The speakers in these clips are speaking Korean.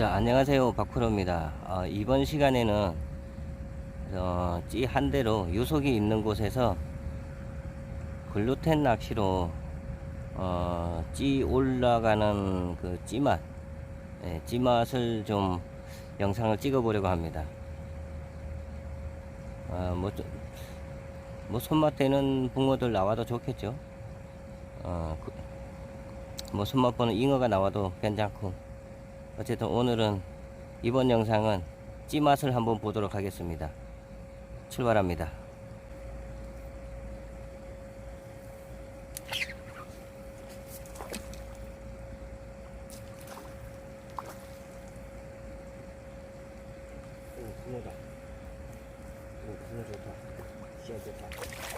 자, 안녕하세요. 박프로입니다. 어, 이번 시간에는 어, 찌한 대로 유속이 있는 곳에서 글루텐 낚시로 어, 찌 올라가는 그 찌맛, 예, 찌맛을 좀 영상을 찍어 보려고 합니다. 어, 뭐, 좀- 뭐 손맛 되는 붕어들 나와도 좋겠죠. 어, 그- 뭐 손맛 보는 잉어가 나와도 괜찮고 어쨌든 오늘은 이번 영상은 찌맛을 한번 보도록 하겠습니다. 출발합니다. 오, 붕어다. 오, 붕어 좋다. 씨앗 좋다.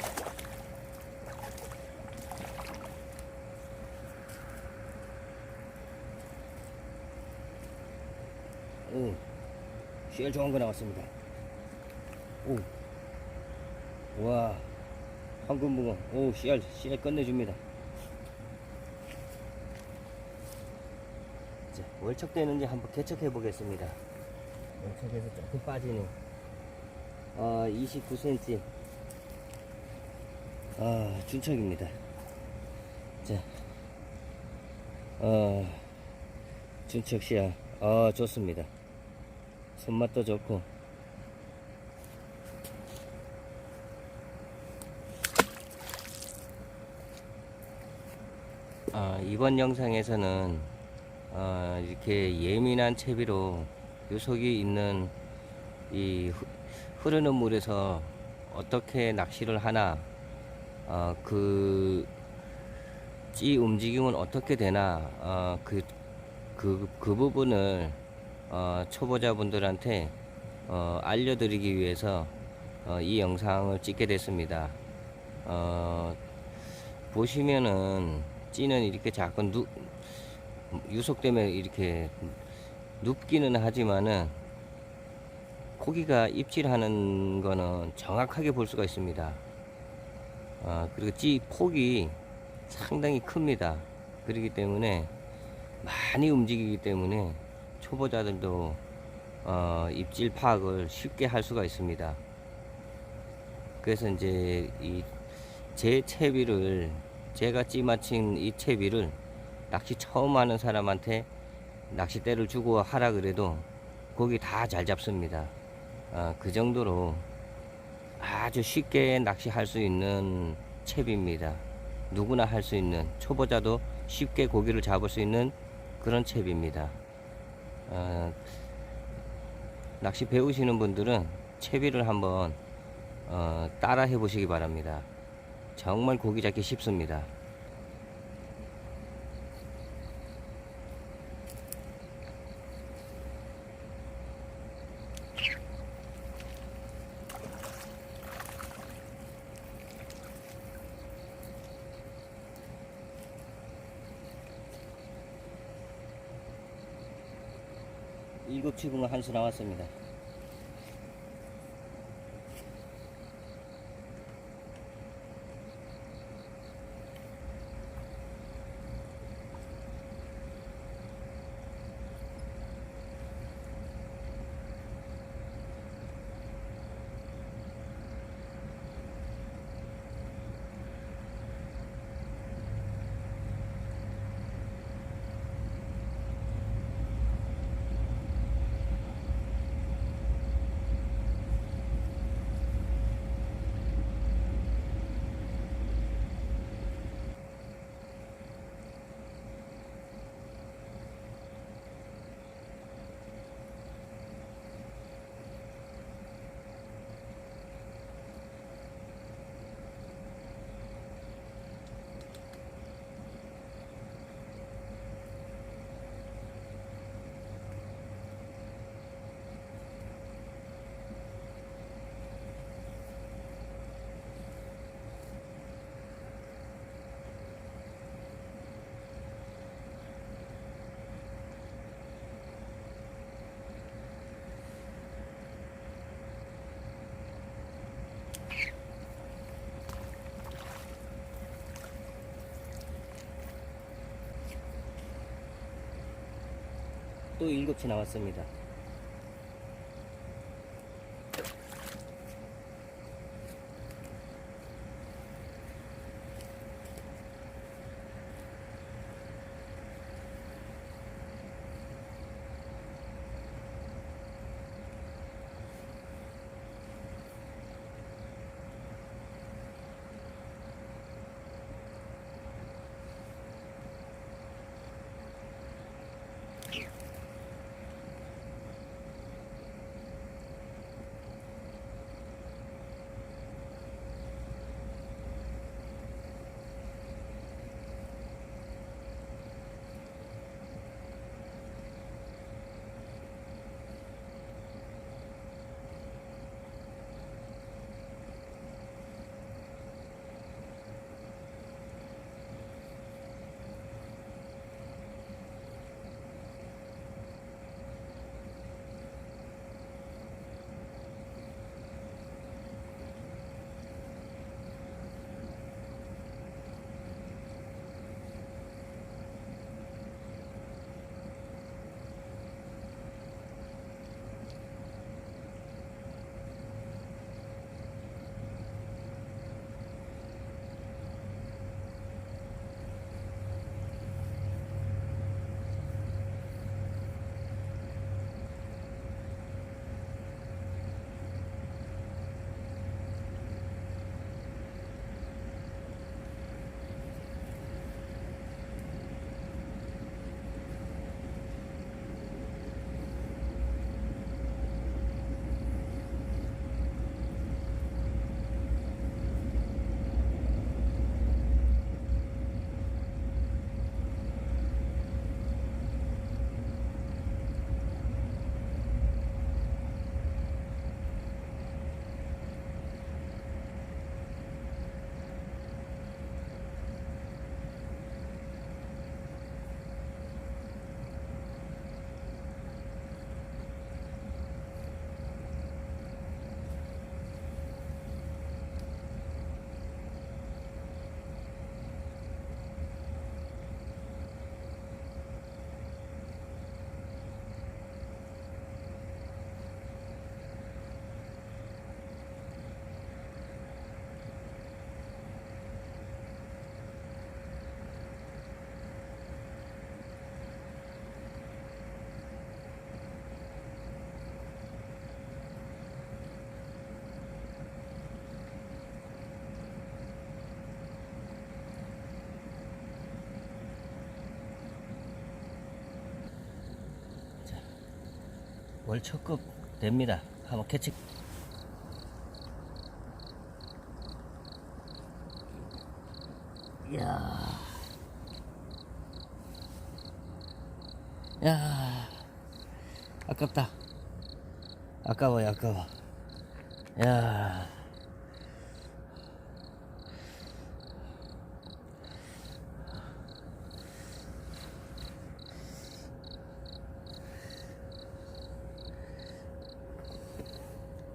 오, 씨알 좋은 거 나왔습니다. 오, 와, 황금붕어. 오, 씨알, 씨알 끝내줍니다. 자, 월척되는지 한번 개척해 보겠습니다. 월척에서 조금 빠지는, 아, 29cm. 아, 준척입니다. 자, 어, 준척 씨알. 아, 좋습니다. 손맛도 좋고. 아, 이번 영상에서는 어, 이렇게 예민한 채비로 유속이 있는 이 흐- 흐르는 물에서 어떻게 낚시를 하나 어, 그, 찌 움직임은 어떻게 되나 어, 그, 그, 그 부분을 어, 초보자분들한테 어, 알려드리기 위해서 어, 이 영상을 찍게 됐습니다. 어, 보시면은 찌는 이렇게 자꾸 누, 유속 때문에 이렇게 눕기는 하지만은 고기가 입질하는 거는 정확하게 볼 수가 있습니다. 어, 그리고 찌 폭이 상당히 큽니다. 그렇기 때문에 많이 움직이기 때문에 초보자들도 어, 입질 파악을 쉽게 할 수가 있습니다. 그래서 이제 이 제 채비를 제가 찌맞힌 이 채비를 낚시 처음 하는 사람한테 낚싯대를 주고 하라 그래도 고기 다 잘 잡습니다. 어, 그 정도로 아주 쉽게 낚시할 수 있는 채비입니다. 누구나 할 수 있는 초보자도 쉽게 고기를 잡을 수 있는 그런 채비입니다. 어, 낚시 배우시는 분들은 채비를 한번 어, 따라 해보시기 바랍니다. 정말 고기 잡기 쉽습니다. 일곱 치붕어 한수 나왔습니다. 또 7치 나왔습니다. 월초급 됩니다. 한번 캐치. 이야. 야. 아깝다. 아까워요, 아까워. 야.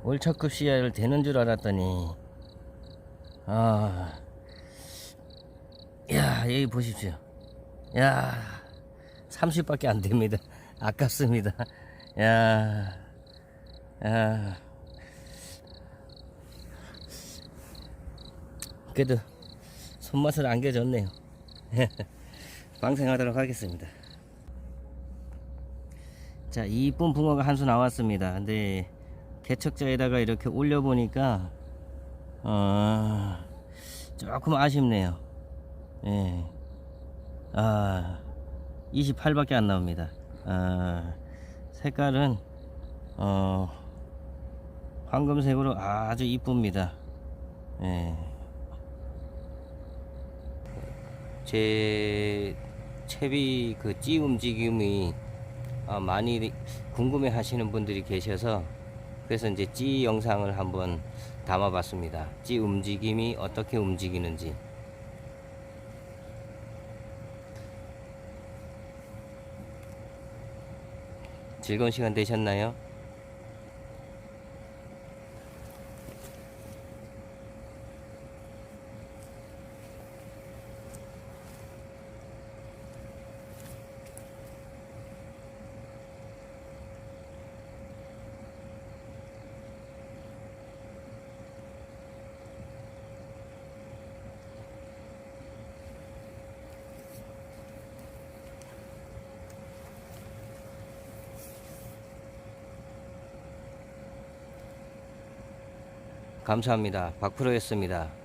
월차급 CR을 되는 줄 알았더니 아, 야 여기 보십시오. 야, 30밖에 안 됩니다. 아깝습니다. 야, 야. 그래도 손맛을 안겨줬네요. 방생하도록 하겠습니다. 자, 이쁜 붕어가 한 수 나왔습니다. 근데 개척자에다가 이렇게 올려보니까 어, 조금 아쉽네요. 예. 아, 28밖에 안 나옵니다. 아, 색깔은 어, 황금색으로 아주 이쁩니다. 예. 제 채비 그 찌 움직임이 아, 많이 궁금해 하시는 분들이 계셔서 그래서 이제 찌 영상을 한번 담아봤습니다. 찌 움직임이 어떻게 움직이는지. 즐거운 시간 되셨나요? 감사합니다. 박프로였습니다.